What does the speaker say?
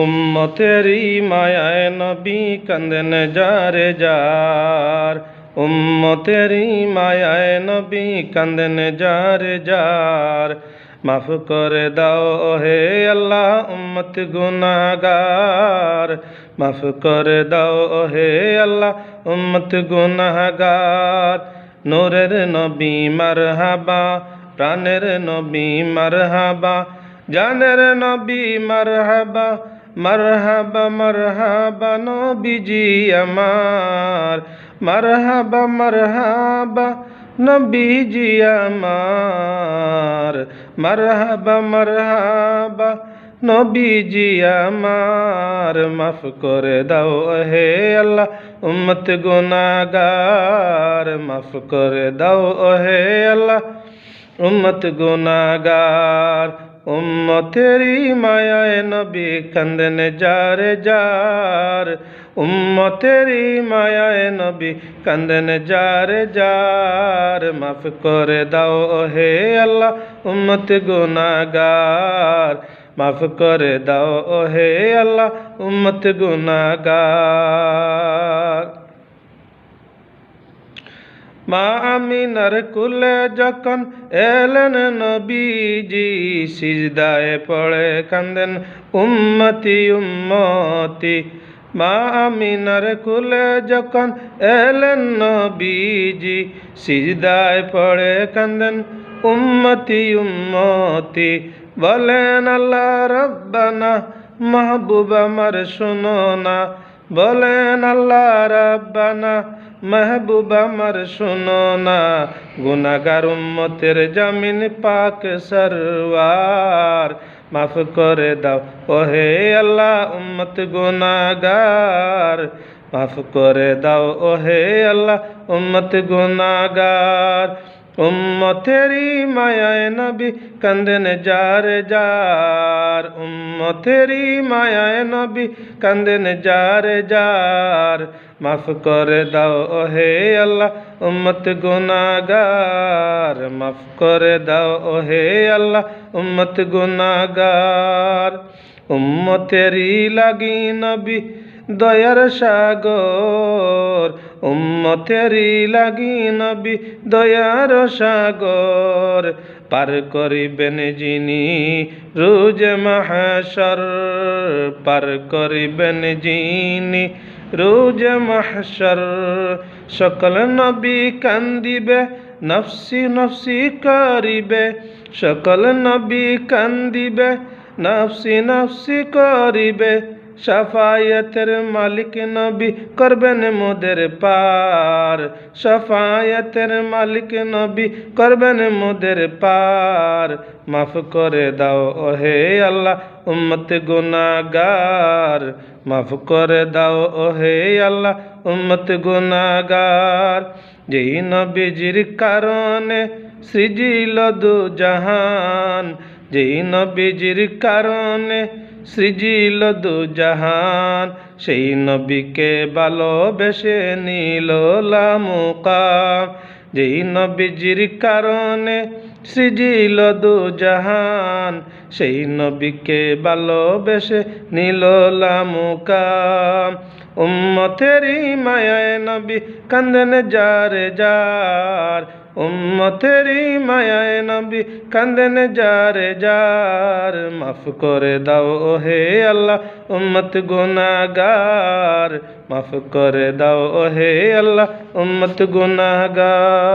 উম্মতেরই মায়ায় নবী কান্দেন যারে যার। উম্মতেরই মায়ায় নবী কান্দেন যারে যার। মাফ করে দাও হে আল্লাহ উম্মত গুনাহগার মাফ করে দাও হে আল্লাহ উম্মত গুনাহগার নূরের নবী মারহাবা, প্রাণের নবী মারহাবা, জানের নবী মারহাবা মারহাবা মারহাবা, নবীজি আমার। মারহাবা মারহাবা, নবীজি আমার। মারহাবা মারহাবা, নবীজি আমার। মাফ করে দাও হে আল্লাহ, উম্মত গুনাহগার। মাফ করে দাও হে আল্লাহ, উম্মত গুনাহগার। উম্মতেরই মায়ায় নবী কান্দেন যারে যার। উম্মতেরই মায়ায় নবী কান্দেন যারে যার। মাফ করে দাও হে আল্লাহ উম্মত গুনাহগার। মাফ করে দাও হে আল্লাহ উম্মত গুনাহগার। মা আমিনার কুলে যখন এলেন নবীজি, সিজদায় পড়ে কান্দেন উম্মতি উম্মতি। মা আমিনার কুলে যখন এলেন নবীজি, সিজদায় পড়ে কান্দেন উম্মতি উম্মতি। বলেন, আল্লাহ রব্বানা, মাহবুব আমার শুনো না। বলেন আল্লাহ, রব্বানা, মাহবুব আমার শুনো না। গুনাগার উম্মতের জামিন পাক সরওয়ার, মাফ করে দাও। ওহে আল্লাহ, উম্মত গুনাগার মাফ করে দাও। ওহে আল্লাহ, উম্মত গুনাগার উম্মতেরি মায়ায় নবী কান্দেন যার যার। উম্মতেরি মায়ায় নবী কান্দেন যার যার। মাফ করে দাও ওহে আল্লাহ, উম্মত গুনাগার মাফ করে দাও ওহে আল্লাহ, উম্মত গুনাগার উম্মতেরি লাগি নবী দয়ার সাগর। উম্মতেরি লাগি নবী দয়ার সাগর পার করিবেন যিনি রোজ মাহাসর পার করিবেন যিনি রোজ মাহসর সকল নবী কান্দিবে, নফসি নফসি করিবে। সকল নবী কান্দিবে, নফসি নফসি করিবে। সাফায়াতের মালিক নবী করবেন মোদের পার। সাফায়াতের মালিক নবী করবেন মোদের পার। মাফ করে দাও ওহে আল্লাহ, উম্মত গুনাগার মাফ করে দাও ওহে আল্লাহ, উম্মত গুনাগার যেই নবীজির কারণে সৃজিল দু জাহান, যেই নবীজির কারণে সৃজিল দু জাহান সেই নবীকে ভালোবেসে নিল লামুকাম। যেই নবীজির কারণে সৃজিল দু জাহান সেই নবীকে ভালোবেসে নিল লামুকাম। উম্মতেরই মায়ায় নবী কান্দেন যারে যার উম্মতেরই মায়ায় নবী কান্দেন যারে যার। মাফ করে দাও ওহে আল্লাহ, উম্মত গুনাগার মাফ করে দাও ওহে আল্লাহ, উম্মত গুনাগার